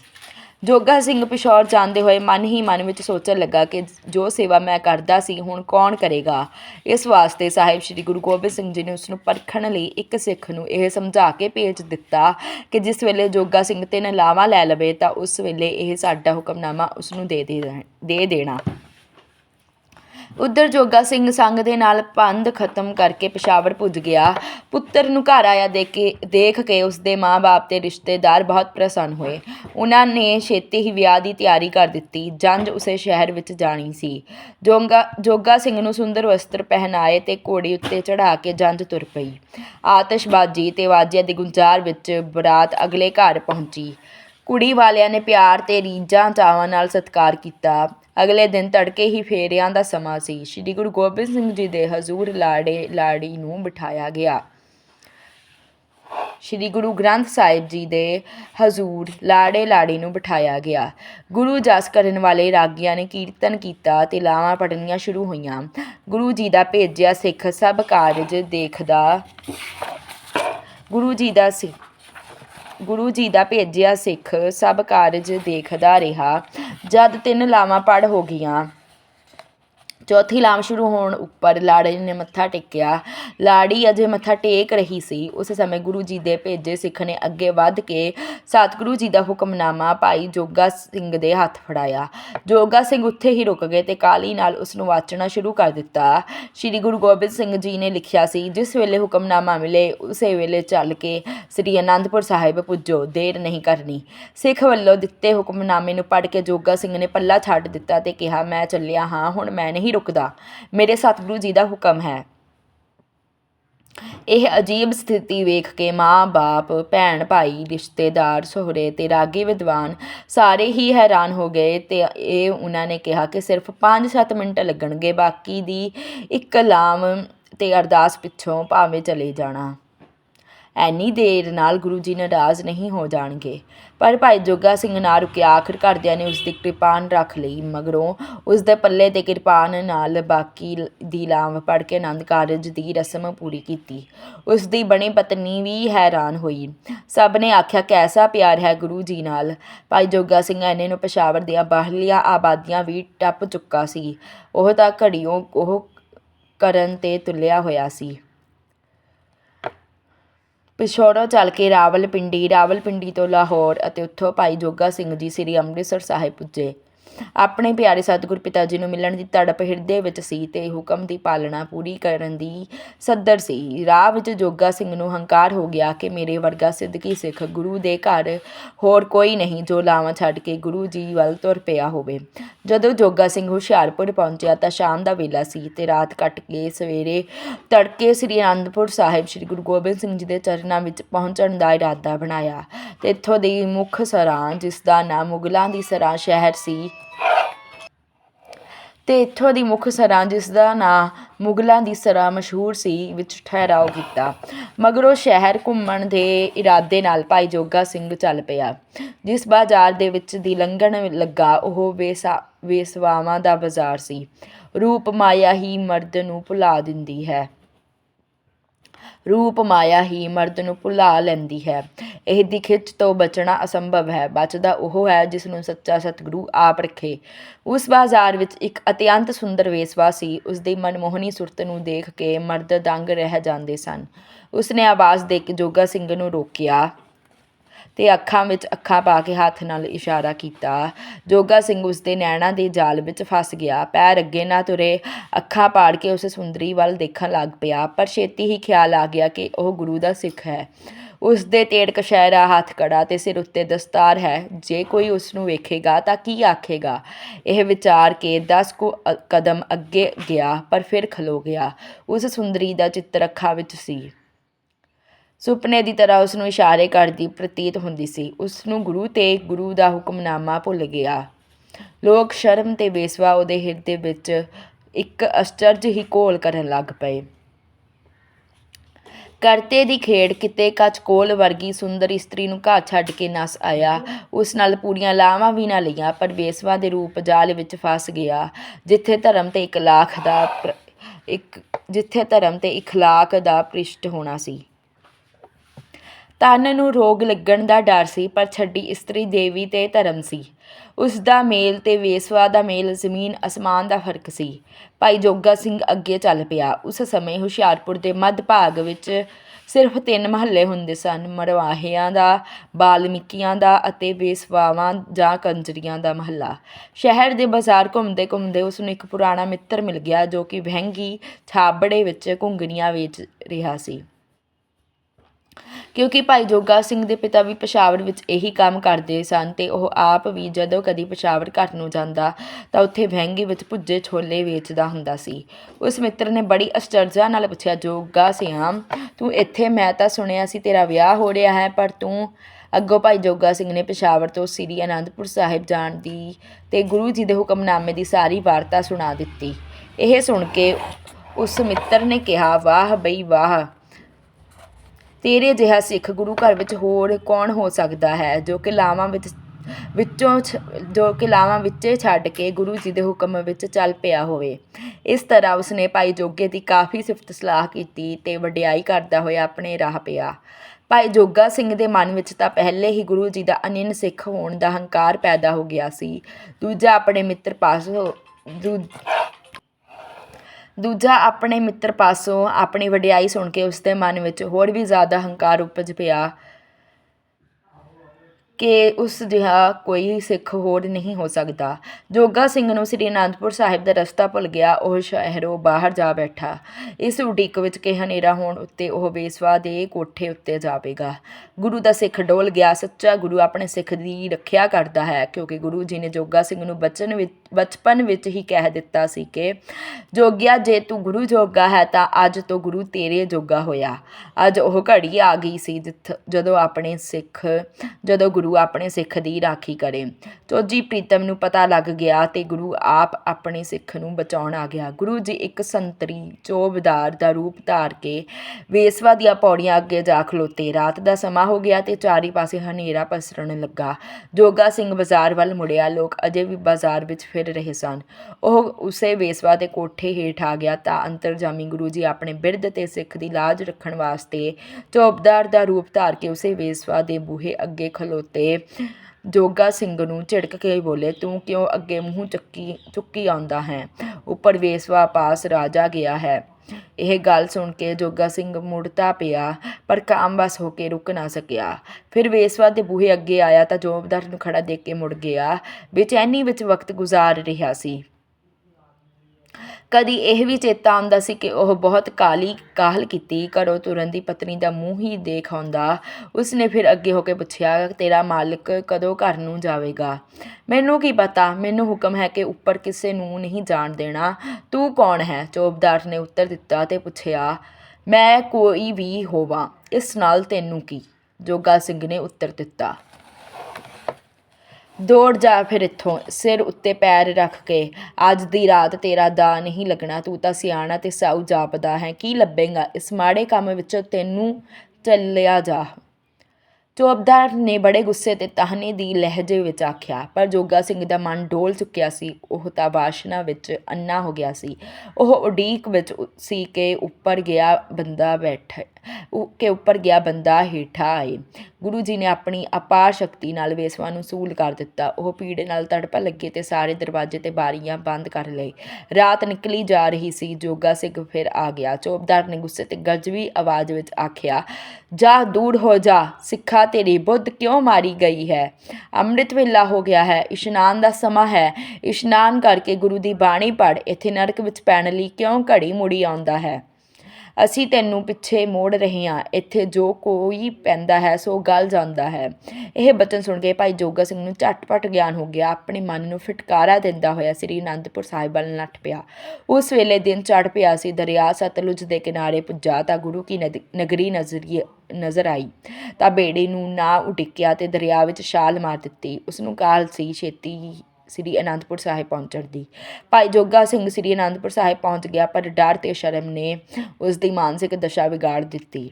[SPEAKER 1] ਜੋਗਾ ਸਿੰਘ ਪਿਸ਼ੌਰ ਜਾਂਦੇ ਹੋਏ ਮਨ ਹੀ ਮਨ ਵਿੱਚ ਸੋਚਣ ਲੱਗਾ ਕਿ ਜੋ ਸੇਵਾ ਮੈਂ ਕਰਦਾ ਸੀ, ਹੁਣ ਕੌਣ ਕਰੇਗਾ? ਇਸ ਵਾਸਤੇ ਸਾਹਿਬ ਸ੍ਰੀ ਗੁਰੂ ਗੋਬਿੰਦ ਸਿੰਘ ਜੀ ਨੇ ਉਸ ਨੂੰ ਪਰਖਣ ਲਈ ਇੱਕ ਸਿੱਖ ਨੂੰ ਇਹ ਸਮਝਾ ਕੇ ਭੇਜ ਦਿੱਤਾ ਕਿ ਜਿਸ ਵੇਲੇ ਜੋਗਾ ਸਿੰਘ 'ਤੇ ਲਾਵਾਂ ਲੈ ਲਵੇ, ਤਾਂ ਉਸ ਵੇਲੇ ਇਹ ਸਾਡਾ ਹੁਕਮਨਾਮਾ ਉਸ ਨੂੰ ਦੇ ਦੇ ਦੇਣਾ। ਉਧਰ ਜੋਗਾ ਸਿੰਘ ਸੰਗ ਦੇ ਨਾਲ ਪੰਧ ਖਤਮ ਕਰਕੇ ਪਸ਼ਾਵਰ ਪੁੱਜ ਗਿਆ। ਪੁੱਤਰ ਨੂੰ ਘਰ ਆਇਆ ਦੇਖ ਕੇ ਦੇਖ ਕੇ ਉਸਦੇ ਮਾਂ-ਬਾਪ ਤੇ ਰਿਸ਼ਤੇਦਾਰ ਬਹੁਤ ਪ੍ਰਸੰਨ ਹੋਏ। ਉਹਨਾਂ ਨੇ ਛੇਤੀ ਹੀ ਵਿਆਹ ਦੀ ਤਿਆਰੀ ਕਰ ਦਿੱਤੀ। ਜੰਜ ਉਸੇ ਸ਼ਹਿਰ ਵਿੱਚ ਜਾਣੀ ਸੀ। ਜੋਗਾ ਜੋਗਾ ਸਿੰਘ ਨੂੰ ਸੁੰਦਰ ਵਸਤਰ ਪਹਿਨਾਏ ਤੇ ਘੋੜੀ ਉੱਤੇ ਚੜਾ ਕੇ ਜੰਜ ਤੁਰ ਪਈ। ਆਤਿਸ਼ਬਾਜ਼ੀ ਤੇ ਵਾਜਿਆਂ ਦੀ ਗੁੰਜਾਰ ਵਿੱਚ ਬਰਾਤ ਅਗਲੇ ਘਰ ਪਹੁੰਚੀ। ਕੁੜੀ ਵਾਲਿਆਂ ਨੇ ਪਿਆਰ ਤੇ ਰੀਝਾਂ ਚਾਵਾਂ ਨਾਲ ਸਤਿਕਾਰ ਕੀਤਾ। ਅਗਲੇ ਦਿਨ ਤੜਕੇ ਹੀ ਫੇਰਿਆਂ ਦਾ ਸਮਾਂ ਸੀ। ਸ੍ਰੀ ਗੁਰੂ ਗੋਬਿੰਦ ਸਿੰਘ ਜੀ ਦੇ ਹਜ਼ੂਰ ਲਾੜੇ, ਲਾੜੀ ਨੂੰ ਬਿਠਾਇਆ ਗਿਆ। ਸ੍ਰੀ ਗੁਰੂ ਗ੍ਰੰਥ ਸਾਹਿਬ ਜੀ ਦੇ ਹਜ਼ੂਰ ਲਾੜੇ, ਲਾੜੀ ਨੂੰ ਬਿਠਾਇਆ ਗਿਆ। ਗੁਰੂ ਜਸ ਕਰਨ ਵਾਲੇ ਰਾਗੀਆਂ ਨੇ ਕੀਰਤਨ ਕੀਤਾ ਤੇ ਲਾਵਾਂ ਪੜਨੀਆਂ ਸ਼ੁਰੂ ਹੋਈਆਂ। ਗੁਰੂ ਜੀ ਦਾ ਭੇਜਿਆ ਸਿੱਖ ਸਭ ਕਾਰਜ ਦੇਖਦਾ, ਗੁਰੂ ਜੀ ਦਾ ਸਿੱਖ ਗੁਰੂ ਜੀ ਦਾ ਭੇਜਿਆ ਸਿੱਖ ਸਭ ਕਾਰਜ ਦੇਖਦਾ ਰਿਹਾ। ਜਦ ਤਿੰਨ ਲਾਵਾਂ ਪੜ ਹੋ ਗਈਆਂ ਚੌਥੀ ਲਾਮ ਸ਼ੁਰੂ ਹੋਣ ਉੱਪਰ ਲਾੜੇ ਨੇ ਮੱਥਾ ਟੇਕਿਆ। ਲਾੜੀ ਅਜੇ ਮੱਥਾ ਟੇਕ ਰਹੀ ਸੀ। ਉਸ ਸਮੇਂ ਗੁਰੂ ਜੀ ਦੇ ਭੇਜੇ ਸਿੱਖ ਨੇ ਅੱਗੇ ਵੱਧ ਕੇ ਸਤਿਗੁਰੂ ਜੀ ਦਾ ਹੁਕਮਨਾਮਾ ਭਾਈ ਜੋਗਾ ਸਿੰਘ ਦੇ ਹੱਥ ਫੜਾਇਆ। ਜੋਗਾ ਸਿੰਘ ਉੱਥੇ ਹੀ ਰੁਕ ਗਏ ਤੇ ਕਾਲੀ ਨਾਲ ਉਸ ਨੂੰ ਵਾਚਣਾ ਸ਼ੁਰੂ ਕਰ ਦਿੱਤਾ। ਸ੍ਰੀ ਗੁਰੂ ਗੋਬਿੰਦ ਸਿੰਘ ਜੀ ਨੇ ਲਿਖਿਆ ਸੀ, ਜਿਸ ਵੇਲੇ ਹੁਕਮਨਾਮਾ ਮਿਲੇ, ਉਸੇ ਵੇਲੇ ਚੱਲ ਕੇ ਸ੍ਰੀ ਅਨੰਦਪੁਰ ਸਾਹਿਬ ਪੁੱਜੋ, ਦੇਰ ਨਹੀਂ ਕਰਨੀ। ਸਿੱਖ ਵੱਲੋਂ ਦਿੱਤੇ ਹੁਕਮਨਾਮੇ ਨੂੰ ਪੜ੍ਹ ਕੇ ਜੋਗਾ ਸਿੰਘ ਨੇ ਪੱਲਾ ਛੱਡ ਦਿੱਤਾ ਤੇ ਕਿਹਾ, ਮੈਂ ਚੱਲਿਆ ਹਾਂ, ਹੁਣ ਮੈਂ ਨਹੀਂ ਰੁਕਦਾ। ਮੇਰੇ ਸਤਿਗੁਰੂ ਜੀ ਦਾ ਹੁਕਮ ਹੈ। ਇਹ ਅਜੀਬ ਸਥਿਤੀ ਵੇਖ ਕੇ ਮਾਂ-ਬਾਪ ਭੈਣ, ਭਾਈ, ਰਿਸ਼ਤੇਦਾਰ, ਸਹੁਰੇ ਤੇ ਰਾਗੀ ਵਿਦਵਾਨ ਸਾਰੇ ਹੀ ਹੈਰਾਨ ਹੋ ਗਏ ਤੇ ਇਹ ਉਹਨਾਂ ਨੇ ਕਿਹਾ ਕਿ ਸਿਰਫ 5-7 ਮਿੰਟ ਲੱਗਣਗੇ, ਬਾਕੀ ਦੀ ਇੱਕ ਲਾਮ ਤੇ ਅਰਦਾਸ ਪਿੱਛੋਂ ਭਾਵੇਂ ਚਲੇ ਜਾਣਾ। ਐਨੀ ਦੇਰ ਨਾਲ ਗੁਰੂ ਜੀ ਨਾਰਾਜ਼ ਨਹੀਂ ਹੋ ਜਾਣਗੇ। ਪਰ ਭਾਈ ਜੋਗਾ ਸਿੰਘ ਨਾ ਰੁਕਿਆ ਆਖਰ ਘਰਦਿਆਂ ਨੇ ਉਸ ਦੀ ਕਿਰਪਾਨ ਰੱਖ ਲਈ। ਮਗਰੋਂ ਉਸ ਦੇ ਪੱਲੇ ਤੇ ਕਿਰਪਾਨ ਨਾਲ ਬਾਕੀ ਦੀ ਲਾਂਵ ਪੜ ਕੇ ਆਨੰਦ ਕਾਰਜ ਦੀ ਰਸਮ ਪੂਰੀ ਕੀਤੀ। ਉਸ ਦੀ ਬਣੀ ਪਤਨੀ ਵੀ ਹੈਰਾਨ ਹੋਈ। ਸਭ ਨੇ ਆਖਿਆ, ਕੈਸਾ ਪਿਆਰ ਹੈ ਗੁਰੂ ਜੀ ਨਾਲ? ਭਾਈ ਜੋਗਾ ਸਿੰਘ ਐਨੇ ਨੂੰ ਪਸ਼ਾਵਰ ਦੀਆਂ ਬਾਹਰਲੀਆਂ ਆਬਾਦੀਆਂ ਵੀ ਟੱਪ ਚੁੱਕਾ ਸੀ। ਉਹ ਤਾਂ ਘੜੀਓ ਉਹ ਕਰਨ ਤੇ ਤੁਲਿਆ ਹੋਇਆ ਸੀ। ਪਿਛੋੜੋਂ ਚੱਲ ਕੇ ਰਾਵਲਪਿੰਡੀ ਰਾਵਲਪਿੰਡੀ ਤੋਂ ਲਾਹੌਰ ਅਤੇ ਉੱਥੋਂ ਭਾਈ ਜੋਗਾ ਸਿੰਘ ਜੀ ਸ੍ਰੀ ਅੰਮ੍ਰਿਤਸਰ ਸਾਹਿਬ ਪੁੱਜੇ। ਆਪਣੇ ਪਿਆਰੇ ਸਤਿਗੁਰ ਪਿਤਾ ਜੀ ਨੂੰ ਮਿਲਣ ਦੀ ਤੜਪ ਹਿਰਦੇ ਵਿੱਚ ਸੀ ਤੇ ਹੁਕਮ ਦੀ ਪਾਲਣਾ ਪੂਰੀ ਕਰਨ ਦੀ ਸੱਦਰ ਸੀ। ਰਾਹ ਵਿੱਚ ਜੋਗਾ ਸਿੰਘ ਨੂੰ ਹੰਕਾਰ ਹੋ ਗਿਆ ਕਿ ਮੇਰੇ ਵਰਗਾ ਸਿੱਧਕੀ ਸਿੱਖ ਗੁਰੂ ਦੇ ਘਰ ਹੋਰ ਕੋਈ ਨਹੀਂ ਜੋ ਲਾਵਾਂ ਛੱਡ ਕੇ ਗੁਰੂ ਜੀ ਵੱਲ ਤੁਰ ਪਿਆ ਹੋਵੇ। ਜਦੋਂ ਜੋਗਾ ਸਿੰਘ ਹੁਸ਼ਿਆਰਪੁਰ ਪਹੁੰਚਿਆ ਤਾਂ ਸ਼ਾਮ ਦਾ ਵੇਲਾ ਸੀ ਤੇ ਰਾਤ ਕੱਟ ਕੇ ਸਵੇਰੇ ਤੜਕੇ ਸ੍ਰੀ ਅਨੰਦਪੁਰ ਸਾਹਿਬ ਸ੍ਰੀ ਗੁਰੂ ਗੋਬਿੰਦ ਸਿੰਘ ਜੀ ਦੇ ਚਰਨਾਂ ਵਿੱਚ ਪਹੁੰਚਣ ਦਾ ਇਰਾਦਾ ਬਣਾਇਆ। ਤੇ ਇੱਥੋਂ ਦੀ ਮੁੱਖ ਸਰਾਂ ਜਿਸ ਦਾ ਨਾਮ ਮੁਗਲਾਂ ਦੀ ਸਰਾਂ ਸ਼ਹਿਰ ਸੀ ਅਤੇ ਇੱਥੋਂ ਦੀ ਮੁੱਖ ਸਰਾਂ ਜਿਸ ਦਾ ਨਾਂ ਮੁਗਲਾਂ ਦੀ ਸਰਾਂ ਮਸ਼ਹੂਰ ਸੀ, ਵਿੱਚ ਠਹਿਰਾਓ ਕੀਤਾ। ਮਗਰੋਂ ਸ਼ਹਿਰ ਘੁੰਮਣ ਦੇ ਇਰਾਦੇ ਨਾਲ ਭਾਈ ਜੋਗਾ ਸਿੰਘ ਚੱਲ ਪਿਆ। ਜਿਸ ਬਾਜ਼ਾਰ ਦੇ ਵਿੱਚ ਦੀ ਲੰਘਣ ਲੱਗਾ, ਉਹ ਵੇਸਾ, ਵੇਸਵਾਵਾਂ ਦਾ ਬਾਜ਼ਾਰ ਸੀ। ਰੂਪ ਮਾਇਆ ਹੀ ਮਰਦ ਨੂੰ ਭੁਲਾ ਦਿੰਦੀ ਹੈ। ਰੂਪ ਮਾਇਆ ਹੀ ਮਰਦ ਨੂੰ ਭੁਲਾ ਲੈਂਦੀ ਹੈ। ਇਹ ਦੀ ਖਿੱਚ ਤੋਂ ਬਚਣਾ ਅਸੰਭਵ ਹੈ। ਬਚਦਾ ਉਹ ਹੈ ਜਿਸ ਨੂੰ ਸੱਚਾ ਸਤਿਗੁਰੂ ਆਪ ਰੱਖੇ। ਉਸ ਬਾਜ਼ਾਰ ਵਿੱਚ ਇੱਕ ਅਤਿਅੰਤ ਸੁੰਦਰ ਵੇਸਵਾ ਸੀ ਉਸ ਦੀ ਮਨਮੋਹਣੀ ਸੁਰਤ ਨੂੰ ਦੇਖ ਕੇ ਮਰਦ ਦੰਗ ਰਹਿ ਜਾਂਦੇ ਸਨ। ਉਸਨੇ ਆਵਾਜ਼ ਦੇ ਕੇ ਜੋਗਾ ਸਿੰਘ ਨੂੰ ਰੋਕਿਆ ਤੇ ਅੱਖਾਂ ਵਿੱਚ ਅੱਖਾਂ ਪਾ ਕੇ ਹੱਥ ਨਾਲ ਇਸ਼ਾਰਾ ਕੀਤਾ। ਜੋਗਾ ਸਿੰਘ ਉਸ ਦੇ ਨੈਣਾਂ ਦੇ ਜਾਲ ਵਿੱਚ ਫਸ ਗਿਆ। ਪੈਰ ਅੱਗੇ ਨਾ ਤੁਰੇ ਅੱਖਾਂ ਪਾੜ ਕੇ ਉਸ ਸੁੰਦਰੀ ਵੱਲ ਦੇਖਣ ਲੱਗ ਪਿਆ, ਪਰ ਛੇਤੀ ਹੀ ਖਿਆਲ ਆ ਗਿਆ ਕਿ ਉਹ ਗੁਰੂ ਦਾ ਸਿੱਖ ਹੈ। ਉਸ ਦੇ ਤੇੜ ਕਸ਼ਹਿਰਾ ਹੱਥ ਕੜਾ ਤੇ ਸਿਰ ਉੱਤੇ ਦਸਤਾਰ ਹੈ। ਜੇ ਕੋਈ ਉਸ ਨੂੰ ਵੇਖੇਗਾ ਤਾਂ ਕੀ ਆਖੇਗਾ? ਇਹ ਵਿਚਾਰ ਕੇ 10 ਕੁ ਕਦਮ ਅੱਗੇ ਗਿਆ, ਪਰ ਫਿਰ ਖਲੋ ਗਿਆ। ਉਸ ਸੁੰਦਰੀ ਦਾ ਚਿੱਤਰ ਅੱਖਾਂ ਵਿੱਚ ਸੀ। ਸੁਪਨੇ ਦੀ ਤਰ੍ਹਾਂ ਉਸ ਨੂੰ ਇਸ਼ਾਰੇ ਕਰਦੀ ਪ੍ਰਤੀਤ ਹੁੰਦੀ ਸੀ। ਉਸ ਨੂੰ ਗੁਰੂ ਤੇ ਗੁਰੂ ਦਾ ਹੁਕਮਨਾਮਾ ਭੁੱਲ ਗਿਆ। ਲੋਕ ਸ਼ਰਮ ਤੇ ਵੇਸਵਾ ਉਹਦੇ ਹਿਰਦੇ ਵਿੱਚ ਇੱਕ ਅਚਰਜ ਹੀ ਘੋਲ ਕਰਨ ਲੱਗ ਪਏ। ਕਰਤੇ ਦੀ ਖੇਡ ਕਿਤੇ ਕਚਕੋਲ ਵਰਗੀ ਸੁੰਦਰ ਇਸਤਰੀ ਨੂੰ ਘਰ ਛੱਡ ਕੇ ਨਸ ਆਇਆ। ਉਸ ਨਾਲ ਪੂਰੀਆਂ ਲਾਵਾਂ ਵੀ ਨਾ ਲਈਆਂ, ਪਰ ਬੇਸਵਾ ਦੇ ਰੂਪ ਜਾਲ ਵਿੱਚ ਫਸ ਗਿਆ। ਜਿੱਥੇ ਧਰਮ ਤੇ ਇਕਲਾਖ ਦਾ ਇੱਕ ਜਿੱਥੇ ਧਰਮ ਤੇ ਇਖਲਾਕ ਦਾ ਪ੍ਰਿਸ਼ਟ ਹੋਣਾ ਸੀ। ਤਨ ਨੂੰ ਰੋਗ ਲੱਗਣ ਦਾ ਡਰ ਸੀ, ਪਰ ਛੱਡੀ ਇਸਤਰੀ ਦੇਵੀ ਤੇ ਧਰਮ ਸੀ। ਉਸ ਦਾ ਮੇਲ ਤੇ ਵੇਸਵਾ ਦਾ ਮੇਲ ਜ਼ਮੀਨ ਅਸਮਾਨ ਦਾ ਫ਼ਰਕ ਸੀ। ਭਾਈ ਜੋਗਾ ਸਿੰਘ ਅੱਗੇ ਚੱਲ ਪਿਆ। ਉਸ ਸਮੇਂ ਹੁਸ਼ਿਆਰਪੁਰ ਦੇ ਮੱਧ ਭਾਗ ਵਿੱਚ ਸਿਰਫ ਤਿੰਨ ਮਹੱਲੇ ਹੁੰਦੇ ਸਨ। ਮਰਵਾਹਿਆਂ ਦਾ, ਬਾਲਮਿਕੀਆਂ ਦਾ ਅਤੇ ਵੇਸਵਾਵਾਂ ਜਾਂ ਕੰਜਰੀਆਂ ਦਾ ਮਹੱਲਾ। ਸ਼ਹਿਰ ਦੇ ਬਾਜ਼ਾਰ ਘੁੰਮਦੇ ਘੁੰਮਦੇ ਉਸ ਨੂੰ ਇੱਕ ਪੁਰਾਣਾ ਮਿੱਤਰ ਮਿਲ ਗਿਆ, ਜੋ ਕਿ ਵਹਿੰਗੀ ਛਾਬੜੇ ਵਿੱਚ ਘੁੰਗਣੀਆਂ ਵੇਚ ਰਿਹਾ ਸੀ। ਕਿਉਂਕਿ ਭਾਈ ਜੋਗਾ ਸਿੰਘ ਦੇ ਪਿਤਾ ਵੀ ਪਸ਼ਾਵਰ ਵਿੱਚ ਇਹੀ ਕੰਮ ਕਰਦੇ ਸਨ ਤੇ ਉਹ ਆਪ ਵੀ ਜਦੋਂ ਕਦੀ ਪਸ਼ਾਵਰ ਘਰ ਨੂੰ ਜਾਂਦਾ ਤਾਂ ਉੱਥੇ ਵਹਿੰਗੀ ਵਿੱਚ ਭੁੱਜੇ ਛੋਲੇ ਵੇਚਦਾ ਹੁੰਦਾ ਸੀ। ਉਸ ਮਿੱਤਰ ਨੇ ਬੜੀ ਅਚਰਜਾ ਨਾਲ ਪੁੱਛਿਆ, ਜੋਗਾ ਸਿਆਮ, ਤੂੰ ਇੱਥੇ? ਮੈਂ ਤਾਂ ਸੁਣਿਆ ਸੀ ਤੇਰਾ ਵਿਆਹ ਹੋ ਰਿਹਾ ਹੈ, ਪਰ ਤੂੰ ਅੱਗੋਂ ਭਾਈ ਜੋਗਾ ਸਿੰਘ ਨੇ ਪਸ਼ਾਵਰ ਤੋਂ ਸ੍ਰੀ ਅਨੰਦਪੁਰ ਸਾਹਿਬ ਜਾਣ ਦੀ ਤੇ ਗੁਰੂ ਜੀ ਦੇ ਹੁਕਮਨਾਮੇ ਦੀ ਸਾਰੀ ਵਾਰਤਾ ਸੁਣਾ ਦਿੱਤੀ। ਇਹ ਸੁਣ ਕੇ ਉਸ ਮਿੱਤਰ ਨੇ ਕਿਹਾ, ਵਾਹ ਬਈ ਵਾਹ ਤੇਰੇ ਜਿਹਾ ਸਿੱਖ ਗੁਰੂ ਘਰ ਵਿੱਚ ਹੋਰ ਕੌਣ ਹੋ ਸਕਦਾ ਹੈ, ਜੋ ਕਿ ਲਾਵਾਂ ਵਿੱਚ ਵਿੱਚੋਂ ਜੋ ਕਿ ਲਾਵਾਂ ਵਿੱਚੇ ਛੱਡ ਕੇ ਗੁਰੂ ਜੀ ਦੇ ਹੁਕਮ ਵਿੱਚ ਚੱਲ ਪਿਆ ਹੋਵੇ। ਇਸ ਤਰ੍ਹਾਂ ਉਸਨੇ ਭਾਈ ਜੋਗੇ ਦੀ ਕਾਫੀ ਸਿਫਤ ਸਲਾਹ ਕੀਤੀ ਤੇ ਵਡਿਆਈ ਕਰਦਾ ਹੋਇਆ ਆਪਣੇ ਰਾਹ ਪਿਆ। ਭਾਈ ਜੋਗਾ ਸਿੰਘ ਦੇ ਮਨ ਵਿੱਚ ਤਾਂ ਪਹਿਲੇ ਹੀ ਗੁਰੂ ਜੀ ਦਾ ਅਨਿਨ ਸਿੱਖ ਹੋਣ ਦਾ ਹੰਕਾਰ ਪੈਦਾ ਹੋ ਗਿਆ ਸੀ। ਦੂਜਾ ਆਪਣੇ ਮਿੱਤਰ ਪਾਸੋਂ, ਦੂ- ਦੂਜਾ ਆਪਣੇ ਮਿੱਤਰ ਪਾਸੋਂ ਆਪਣੀ ਵਡਿਆਈ ਸੁਣ ਕੇ ਉਸ ਦੇ ਮਨ ਵਿੱਚ ਹੋਰ ਵੀ ਜ਼ਿਆਦਾ ਹੰਕਾਰ ਉਪਜ ਪਿਆ। ਕਿ ਉਸ ਜਿਹਾ ਕੋਈ ਸਿੱਖ ਹੋਰ ਨਹੀਂ ਹੋ ਸਕਦਾ। ਜੋਗਾ ਸਿੰਘ ਨੂੰ ਸ੍ਰੀ ਅਨੰਦਪੁਰ ਸਾਹਿਬ ਦਾ ਰਸਤਾ ਭੁੱਲ ਗਿਆ, ਉਹ ਸ਼ਹਿਰੋਂ ਬਾਹਰ ਜਾ ਬੈਠਾ। ਇਸ ਉਡੀਕ ਵਿੱਚ ਕਿ ਹਨੇਰਾ ਹੋਣ ਉੱਤੇ ਉਹ ਬੇਸਵਾ ਦੇ ਕੋਠੇ ਉੱਤੇ ਜਾਵੇਗਾ। ਗੁਰੂ ਦਾ ਸਿੱਖ ਡੋਲ ਗਿਆ, ਸੱਚਾ ਗੁਰੂ ਆਪਣੇ ਸਿੱਖ ਦੀ ਰੱਖਿਆ ਕਰਦਾ ਹੈ, ਕਿਉਂਕਿ ਗੁਰੂ ਜੀ ਨੇ ਜੋਗਾ ਸਿੰਘ ਨੂੰ ਬਚਨ ਵਿੱਚ ਬਚਪਨ ਵਿੱਚ ਹੀ ਕਹਿ ਦਿੱਤਾ ਸੀ ਕਿ, ਜੋਗਿਆ, ਜੇ ਤੂੰ ਗੁਰੂ ਜੋਗਾ ਹੈ, ਤਾਂ ਅੱਜ ਤੋਂ ਗੁਰੂ ਤੇਰੇ ਜੋਗਾ ਹੋਇਆ। ਅੱਜ ਉਹ ਘੜੀ ਆ ਗਈ ਸੀ ਜਿੱਥ, ਜਦੋਂ ਆਪਣੇ ਸਿੱਖ, ਜਦੋਂ ਗੁਰੂ ਗੁਰੂ ਆਪਣੇ ਸਿੱਖ ਦੀ ਰਾਖੀ ਕਰੇ। ਚੌਜੀ ਪ੍ਰੀਤਮ ਨੂੰ ਪਤਾ ਲੱਗ ਗਿਆ ਤੇ ਗੁਰੂ ਆਪ ਆਪਣੇ ਸਿੱਖ ਨੂੰ ਬਚਾਉਣ ਆ ਗਿਆ। ਗੁਰੂ ਜੀ ਇੱਕ ਸੰਤਰੀ, ਚੋਬਦਾਰ ਦਾ ਰੂਪ ਧਾਰ ਕੇ ਵੇਸਵਾ ਦੀਆਂ ਪੌੜੀਆਂ ਅੱਗੇ ਜਾ ਖਲੋਤੇ। ਰਾਤ ਦਾ ਸਮਾਂ ਹੋ ਗਿਆ ਤੇ ਚਾਰੀ ਪਾਸੇ ਹਨੇਰਾ ਪਸਰਨ ਲੱਗਾ। ਜੋਗਾ ਸਿੰਘ ਬਾਜ਼ਾਰ ਵੱਲ ਮੁੜਿਆ। ਲੋਕ ਅਜੇ ਵੀ ਬਾਜ਼ਾਰ ਵਿੱਚ ਫਿਰ ਰਹੇ ਸਨ। ਉਹ ਉਸੇ ਵੇਸਵਾ ਦੇ ਕੋਠੇ ਹੇਠ ਆ ਗਿਆ ਤਾਂ ਅੰਤਰਜਾਮੀ ਗੁਰੂ ਜੀ ਆਪਣੇ ਬਿਰਧ ਤੇ ਸਿੱਖ ਦੀ ਲਾਜ ਰੱਖਣ ਵਾਸਤੇ ਚੌਬਦਾਰ ਦਾ ਰੂਪ ਧਾਰ ਕੇ ਉਸੇ ਵੇਸਵਾ ਦੇ ਬੂਹੇ ਅੱਗੇ ਖਲੋਤੇ ਜੋਗਾ ਸਿੰਘ ਨੂੰ ਝਿੜਕ ਕੇ ਬੋਲੇ, ਤੂੰ ਕਿਉਂ ਅੱਗੇ ਮੂੰਹ ਚੱਕੀ, ਚੁੱਕੀ ਆਉਂਦਾ ਹੈ? ਉੱਪਰ ਵੇਸਵਾ ਪਾਸ ਰਾਜਾ ਗਿਆ ਹੈ। ਇਹ ਗੱਲ ਸੁਣ ਕੇ ਜੋਗਾ ਸਿੰਘ ਮੁੜਤਾ ਪਿਆ, ਪਰ ਕਾਮਬਸ ਹੋ ਕੇ ਰੁਕ ਨਾ ਸਕਿਆ। ਫਿਰ ਵੇਸਵਾ ਦੇ ਬੂਹੇ ਅੱਗੇ ਆਇਆ ਤਾਂ ਜੋਬਦਾਰ ਨੂੰ ਖੜਾ ਦੇਖ ਕੇ ਮੁੜ ਗਿਆ ਬੇਚੈਨੀ ਵਿੱਚ ਵਕਤ ਗੁਜ਼ਾਰ ਰਿਹਾ ਸੀ। ਕਦੀ ਇਹ ਵੀ ਚੇਤਾ ਆਉਂਦਾ ਸੀ ਕਿ ਉਹ ਬਹੁਤ ਕਾਲੀ ਕਾਹਲ ਕੀਤੀ, ਘਰੋਂ ਤੁਰਨ ਦੀ ਪਤਨੀ ਦਾ ਮੂੰਹ ਹੀ ਦੇਖ ਆਉਂਦਾ ਉਸਨੇ ਫਿਰ ਅੱਗੇ ਹੋ ਕੇ ਪੁੱਛਿਆ, ਤੇਰਾ ਮਾਲਕ ਕਦੋਂ ਘਰ ਨੂੰ ਜਾਵੇਗਾ? ਮੈਨੂੰ ਕੀ ਪਤਾ, ਮੈਨੂੰ ਹੁਕਮ ਹੈ ਕਿ ਉੱਪਰ ਕਿਸੇ ਨੂੰ ਨਹੀਂ ਜਾਣ ਦੇਣਾ। ਤੂੰ ਕੌਣ ਹੈ? ਚੌਬਦਾਰ ਨੇ ਉੱਤਰ ਦਿੱਤਾ ਤੇ ਪੁੱਛਿਆ, ਮੈਂ ਕੋਈ ਵੀ ਹੋਵਾਂ, ਇਸ ਨਾਲ ਤੈਨੂੰ ਕੀ? ਜੋਗਾ ਸਿੰਘ ਨੇ ਉੱਤਰ ਦਿੱਤਾ। ਦੌੜ ਜਾ ਫਿਰ ਇੱਥੋਂ, ਸਿਰ ਉੱਤੇ ਪੈਰ ਰੱਖ ਕੇ, ਅੱਜ ਦੀ ਰਾਤ ਤੇਰਾ ਦਾ ਨਹੀਂ ਲੱਗਣਾ, ਤੂੰ ਤਾਂ ਸਿਆਣਾ ਤੇ ਸਾਊ ਜਾਪਦਾ ਹੈ, ਕੀ ਲੱਭੇਗਾ? ਇਸ ਮਾੜੇ ਕੰਮ ਵਿੱਚੋਂ ਤੈਨੂੰ ਚੱਲਿਆ ਜਾ। ਚੌਬਦਾਰ ਨੇ ਬੜੇ ਗੁੱਸੇ ਤੇ ਤਾਹਨੇ ਦੀ ਲਹਿਜੇ ਵਿੱਚ ਆਖਿਆ, ਪਰ ਜੋਗਾ ਸਿੰਘ ਦਾ ਮਨ ਡੋਲ ਚੁੱਕਿਆ ਸੀ, ਉਹ ਤਾਂ ਵਾਸ਼ਨਾ ਵਿੱਚ ਅੰਨਾ ਹੋ ਗਿਆ ਸੀ। ਉਹ ਉਡੀਕ ਵਿੱਚ ਸੀ ਕਿ ਉੱਪਰ ਗਿਆ, ਬੰਦਾ ਬੈਠਾ ਕਿ ਉੱਪਰ ਗਿਆ ਬੰਦਾ ਹੇਠਾਂ ਆਏ। ਗੁਰੂ ਜੀ ਨੇ ਆਪਣੀ ਅਪਾਰ ਸ਼ਕਤੀ ਨਾਲ ਵੇਸਵਾ ਨੂੰ ਸੂਲ ਕਰ ਦਿੱਤਾ। ਉਹ ਪੀੜੇ ਨਾਲ ਤੜਪਾ ਲੱਗੇ ਤੇ ਸਾਰੇ ਦਰਵਾਜ਼ੇ ਤੇ ਬਾਰੀਆਂ ਬੰਦ ਕਰ ਲਏ। ਰਾਤ ਨਿਕਲੀ ਜਾ ਰਹੀ ਸੀ। ਜੋਗਾ ਸਿੰਘ ਫਿਰ ਆ ਗਿਆ। ਚੋਪਦਾਰ ਨੇ ਗੁੱਸੇ ਤੇ ਗਰਜਵੀ ਆਵਾਜ਼ ਵਿੱਚ ਆਖਿਆ, ਜਾ, ਦੂਰ ਹੋ ਜਾ। ਸਿੱਖਾ ਤੇਰੀ ਬੁੱਧ ਕਿਉਂ ਮਾਰੀ ਗਈ ਹੈ? ਅੰਮ੍ਰਿਤ ਵੇਲਾ ਹੋ ਗਿਆ ਹੈ। ਇਸ਼ਨਾਨ ਦਾ ਸਮਾਂ ਹੈ। ਇਸ਼ਨਾਨ ਕਰਕੇ ਗੁਰੂ ਦੀ ਬਾਣੀ ਪੜ੍ਹ। ਇੱਥੇ ਨਰਕ ਵਿੱਚ ਪੈਣ ਲਈ ਕਿਉਂ ਘੜੀ ਮੁੜੀ ਆਉਂਦਾ ਹੈ? ਅਸੀਂ ਤੈਨੂੰ ਪਿੱਛੇ ਮੋੜ ਰਹੇ ਹਾਂ, ਇੱਥੇ ਜੋ ਕੋਈ ਪੈਂਦਾ ਹੈ, ਸੋ ਗਲ ਜਾਂਦਾ ਹੈ। ਇਹ ਬਚਨ ਸੁਣ ਕੇ ਭਾਈ ਜੋਗਾ ਸਿੰਘ ਨੂੰ ਝਟਪਟ ਗਿਆਨ ਹੋ ਗਿਆ। ਆਪਣੇ ਮਨ ਨੂੰ ਫਿਟਕਾਰਾ ਦਿੰਦਾ ਹੋਇਆ ਸ੍ਰੀ ਅਨੰਦਪੁਰ ਸਾਹਿਬ ਵੱਲ ਨੱਠ ਪਿਆ। ਉਸ ਵੇਲੇ ਦਿਨ ਚੜ ਪਿਆ ਸੀ। ਦਰਿਆ ਸਤਲੁਜ ਦੇ ਕਿਨਾਰੇ ਪੁੱਜਾ ਤਾਂ ਗੁਰੂ ਕੀ ਨਦ- ਨਗਰੀ ਨਜ਼ਰੀਏ, ਨਜ਼ਰ ਆਈ। ਤਾਂ ਬੇੜੇ ਨੂੰ ਨਾ ਉਡਿੱਕਿਆ ਤੇ ਦਰਿਆ ਵਿੱਚ ਛਾਲ ਮਾਰ ਦਿੱਤੀ। ਉਸ ਨੂੰ ਕਾਲ ਸੀ ਛੇਤੀ ਸ੍ਰੀ ਅਨੰਦਪੁਰ ਸਾਹਿਬ ਪਹੁੰਚਣ ਦੀ। ਭਾਈ ਜੋਗਾ ਸਿੰਘ ਸ੍ਰੀ ਅਨੰਦਪੁਰ ਸਾਹਿਬ ਪਹੁੰਚ ਗਿਆ, ਪਰ ਡਰ ਤੇ ਸ਼ਰਮ ਨੇ ਉਸ ਦੀ ਮਾਨਸਿਕ ਦਸ਼ਾ ਵਿਗਾੜ ਦਿੱਤੀ।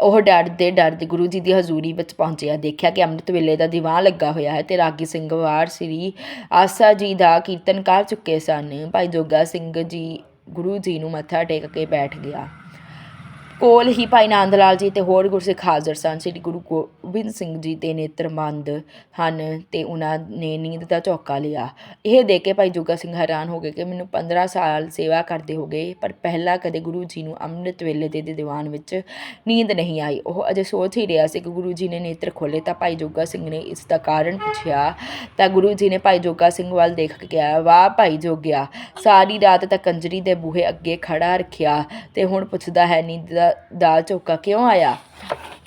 [SPEAKER 1] ਉਹ ਡਰਦੇ ਡਰਦੇ ਗੁਰੂ ਜੀ ਦੀ ਹਜ਼ੂਰੀ ਵਿੱਚ ਪਹੁੰਚਿਆ। ਦੇਖਿਆ ਕਿ ਅੰਮ੍ਰਿਤ ਵੇਲੇ ਦਾ ਦੀਵਾਨ ਲੱਗਾ ਹੋਇਆ ਹੈ ਤੇ ਰਾਗੀ ਸਿੰਘ ਵਾਰ ਸ੍ਰੀ ਆਸਾ ਜੀ ਦਾ ਕੀਰਤਨ ਕਰ ਚੁੱਕੇ ਸਨ। ਭਾਈ ਜੋਗਾ ਸਿੰਘ ਜੀ ਗੁਰੂ ਜੀ ਨੂੰ ਮੱਥਾ ਟੇਕ ਕੇ ਬੈਠ ਗਿਆ। ਕੋਲ ਹੀ ਭਾਈ ਨੰਦ ਲਾਲ ਜੀ ਤੇ ਹੋਰ ਗੁਰਸਿੱਖ ਹਾਜ਼ਰ ਸਨ। ਸ੍ਰੀ ਗੁਰੂ ਗੋਬਿੰਦ ਸਿੰਘ ਜੀ ਦੇ ਨੇਤਰਮੰਦ ਹਨ ਤੇ ਉਹਨਾਂ ਨੇ ਨੀਂਦ ਦਾ ਝੋਕਾ ਲਿਆ। ਇਹ ਦੇਖ ਕੇ ਭਾਈ ਜੋਗਾ ਸਿੰਘ ਹੈਰਾਨ ਹੋ ਗਏ ਕਿ ਮੈਨੂੰ 15 ਸਾਲ ਸੇਵਾ ਕਰਦੇ ਹੋ ਗਏ, ਪਰ ਪਹਿਲਾਂ ਕਦੇ ਗੁਰੂ ਜੀ ਨੂੰ ਅੰਮ੍ਰਿਤ ਵੇਲੇ ਦੇ ਦੀਵਾਨ ਵਿੱਚ ਨੀਂਦ ਨਹੀਂ ਆਈ। ਉਹ ਅਜੇ ਸੋਚ ਹੀ ਰਿਹਾ ਸੀ ਕਿ ਗੁਰੂ ਜੀ ਨੇ ਨੇਤਰ ਖੋਲੇ ਤਾਂ ਭਾਈ ਜੋਗਾ ਸਿੰਘ ਨੇ ਇਸ ਦਾ ਕਾਰਨ ਪੁੱਛਿਆ। ਤਾਂ ਗੁਰੂ ਜੀ ਨੇ ਭਾਈ ਜੋਗਾ ਸਿੰਘ ਵੱਲ ਦੇਖ ਕੇ ਕਿਹਾ, ਵਾਹ ਭਾਈ ਜੋਗਿਆ, ਸਾਰੀ ਰਾਤ ਤਾਂ ਕੰਜਰੀ ਦੇ ਬੂਹੇ ਅੱਗੇ ਖੜਾ ਰੱਖਿਆ ਤੇ ਹੁਣ ਪੁੱਛਦਾ ਹੈ, ਨੀਂਦ ਦਾ ਦਾ ਝੋਕਾ ਕਿਉਂ ਆਇਆ?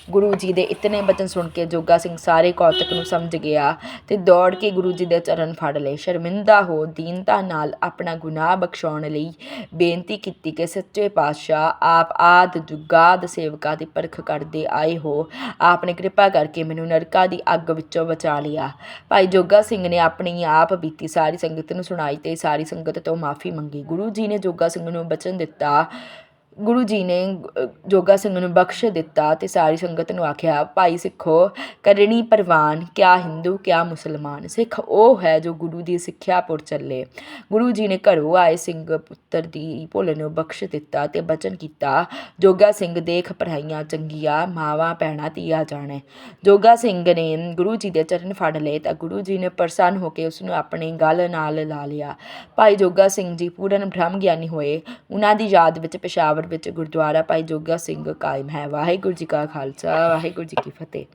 [SPEAKER 1] ਗੁਰੂ ਜੀ ਦੇ ਇਤਨੇ ਬਚਨ ਸੁਣ ਕੇ ਜੋਗਾ ਸਿੰਘ ਸਾਰੇ ਕੌਤਕ ਨੂੰ ਸਮਝ ਗਿਆ ਤੇ ਦੌੜ ਕੇ ਗੁਰੂ ਜੀ ਦੇ ਚਰਨ ਫੜ ਲਏ। ਸ਼ਰਮਿੰਦਾ ਹੋ ਦੀਨਤਾ ਨਾਲ ਆਪਣਾ ਗੁਨਾਹ ਬਖਸ਼ਾਉਣ ਲਈ ਬੇਨਤੀ ਕੀਤੀ ਕਿ ਸੱਚੇ ਪਾਤਸ਼ਾਹ, ਆਪ ਆਦ ਜੁਗਾਦ ਸੇਵਕਾ ਦੀ ਪਰਖ ਕਰਦੇ ਆਏ ਹੋ। ਆਪ ਨੇ ਕਿਰਪਾ ਕਰਕੇ ਮੈਨੂੰ ਨਰਕਾਂ ਦੀ ਅੱਗ ਵਿੱਚੋਂ ਬਚਾ ਲਿਆ। ਭਾਈ ਜੋਗਾ ਸਿੰਘ ਨੇ ਆਪਣੀ ਆਪ ਬੀਤੀ ਸਾਰੀ ਸੰਗਤ ਨੂੰ ਸੁਣਾਈ ਤੇ ਸਾਰੀ ਸੰਗਤ ਤੋਂ ਮਾਫੀ ਮੰਗੀ। ਗੁਰੂ ਜੀ ਨੇ ਜੋਗਾ ਸਿੰਘ ਨੂੰ ਬਚਨ ਦਿੱਤਾ ਗੁਰੂ ਜੀ ਨੇ ਜੋਗਾ ਸਿੰਘ ਨੂੰ ਬਖਸ਼ ਦਿੱਤਾ ਤੇ ਸਾਰੀ ਸੰਗਤ ਨੂੰ ਆਖਿਆ, ਭਾਈ ਸਿੱਖੋ, ਕਰਨੀ ਪ੍ਰਵਾਨ, ਕਿਆ ਹਿੰਦੂ, ਕਿਆ ਮੁਸਲਮਾਨ, ਸਿੱਖ ਉਹ ਹੈ ਜੋ ਗੁਰੂ ਦੀ ਸਿੱਖਿਆ ਪੁਰ ਚੱਲੇ। ਗੁਰੂ ਜੀ ਨੇ ਘਰੋਂ ਆਏ ਸਿੰਘ ਪੁੱਤਰ ਦੀ ਭੁੱਲ ਨੂੰ ਬਖਸ਼ ਦਿੱਤਾ ਤੇ ਬਚਨ ਕੀਤਾ, ਜੋਗਾ ਸਿੰਘ ਦੇਖ ਪੜਾਈਆਂ ਚੰਗੀਆਂ, ਮਾਵਾਂ ਭੈਣਾਂ ਧੀਆਂ ਜਾਣੇ। ਜੋਗਾ ਸਿੰਘ ਨੇ ਗੁਰੂ ਜੀ ਦੇ ਚਰਨ ਫੜ ਲਏ ਤਾਂ ਗੁਰੂ ਜੀ ਨੇ ਪ੍ਰਸੰਨ ਹੋ ਕੇ ਉਸ ਨੂੰ ਆਪਣੀ ਗੱਲ ਨਾਲ ਲਾ ਲਿਆ। ਭਾਈ ਜੋਗਾ ਸਿੰਘ ਜੀ ਪੂਰਨ ਬ੍ਰਹਮ ਗਿਆਨੀ ਹੋਏ, ਉਹਨਾਂ ਦੀ ਯਾਦ ਵਿੱਚ ਪੇਸ਼ਾਵਰ ਵਿੱਚ ਗੁਰਦੁਆਰਾ ਭਾਈ ਜੋਗਾ ਸਿੰਘ ਕਾਇਮ ਹੈ। ਵਾਹਿਗੁਰੂ ਜੀ ਕਾ ਖਾਲਸਾ, ਵਾਹਿਗੁਰੂ ਜੀ ਕੀ ਫਤਿਹ।